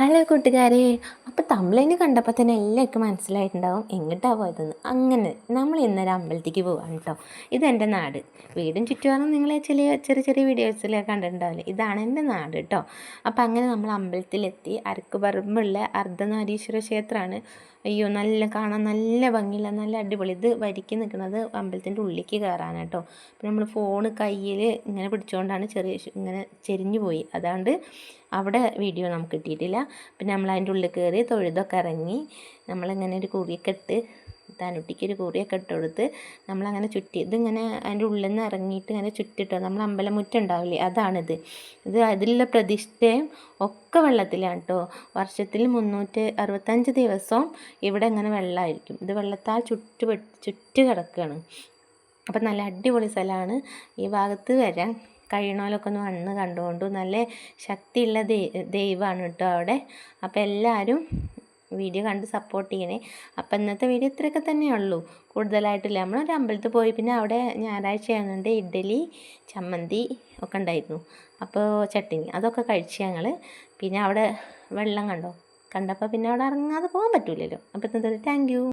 Hello കൂട്ടുകാരെ അപ്പോൾ തമിഴിന് കണ്ടപ്പോൾ തന്നെ എല്ലാവർക്കും മനസ്സിലായിട്ടുണ്ടാവും എങ്ങോട്ടാണ് പോയതെന്ന് അങ്ങനെ നമ്മൾ ഇന്നൊരു അമ്പലത്തേക്ക് പോവാണ് കേട്ടോ ഇതെന്റെ നാട്. വീടും ചുറ്റുപാടും നിങ്ങൾ ചെറിയ ചെറിയ ചെറിയ വീഡിയോസിലൊക്കെ കണ്ടിട്ടുണ്ടാവില്ലേ? ഇതാണ് എന്റെ നാട് കേട്ടോ അപ്പോൾ അങ്ങനെ നമ്മൾ അമ്പലത്തിലെത്തി. അരക്കുപറമ്പുള്ള അർദ്ധനാരീശ്വര ക്ഷേത്രമാണ്. അയ്യോ നല്ല കാണാൻ നല്ല ഭംഗിയില്ല നല്ല അടിപൊളി. ഇത് വരിക്ക് നിൽക്കുന്നത് അമ്പലത്തിന്റെ ഉള്ളിലേക്ക് കയറാനാണ് കേട്ടോ അപ്പോൾ നമ്മൾ ഫോണ് കയ്യിൽ ഇങ്ങനെ പിടിച്ചുകൊണ്ടാണ് ചെറിയ ഇങ്ങനെ ചെരിഞ്ഞു പോയി. അതാണ്ട് അവിടെ വീഡിയോ നമുക്ക് കിട്ടിയിട്ടില്ല. പിന്നെ നമ്മൾ അതിന്റെ ഉള്ളിൽ കയറി തൊഴുതൊക്കെ ഇറങ്ങി നമ്മളിങ്ങനെ ഒരു കുറിയൊക്കെ ഇട്ട് താനുട്ടിക്ക് ഒരു കുറിയൊക്കെ ഇട്ട് കൊടുത്ത് നമ്മളങ്ങനെ ചുറ്റി ഇതിങ്ങനെ അതിന്റെ ഉള്ളിൽ നിന്ന് ഇറങ്ങിയിട്ട് ഇങ്ങനെ ചുറ്റിട്ടോ നമ്മൾ അമ്പലമുറ്റം ഉണ്ടാവില്ലേ അതാണിത്. ഇത് അതിലുള്ള പ്രതിഷ്ഠയും ഒക്കെ വെള്ളത്തിലാണ് കേട്ടോ വർഷത്തിൽ മുന്നൂറ്റി അറുപത്തഞ്ച് ദിവസവും ഇവിടെ ഇങ്ങനെ വെള്ളമായിരിക്കും. ഇത് വെള്ളത്താൽ ചുറ്റു ചുറ്റു കിടക്കുകയാണ് അപ്പം നല്ല അടിപൊളി സ്ഥലമാണ്. ഈ ഭാഗത്ത് വരാൻ കഴിയണോലൊക്കെ ഒന്ന് വന്ന് കണ്ടുകൊണ്ടു നല്ല ശക്തിയുള്ള ദൈവമാണ് കേട്ടോ അവിടെ. അപ്പോൾ എല്ലാവരും വീഡിയോ കണ്ട് സപ്പോർട്ട് ചെയ്യണേ. അപ്പം ഇന്നത്തെ വീഡിയോ ഇത്രയൊക്കെ തന്നെയുള്ളൂ. കൂടുതലായിട്ടില്ല. നമ്മളൊരു അമ്പലത്തിൽ പോയി പിന്നെ അവിടെ ഞായറാഴ്ച ആയതുകൊണ്ട് ഇഡ്ഡലി ചമ്മന്തി ഒക്കെ ഉണ്ടായിരുന്നു. അപ്പോൾ ചട്ടിനി അതൊക്കെ കഴിച്ച് ഞങ്ങൾ പിന്നെ അവിടെ വെള്ളം കണ്ടോ? കണ്ടപ്പോൾ പിന്നെ അവിടെ ഇറങ്ങാതെ പോകാൻ പറ്റൂലല്ലോ. അപ്പോൾ ഇന്നത്തെ താങ്ക്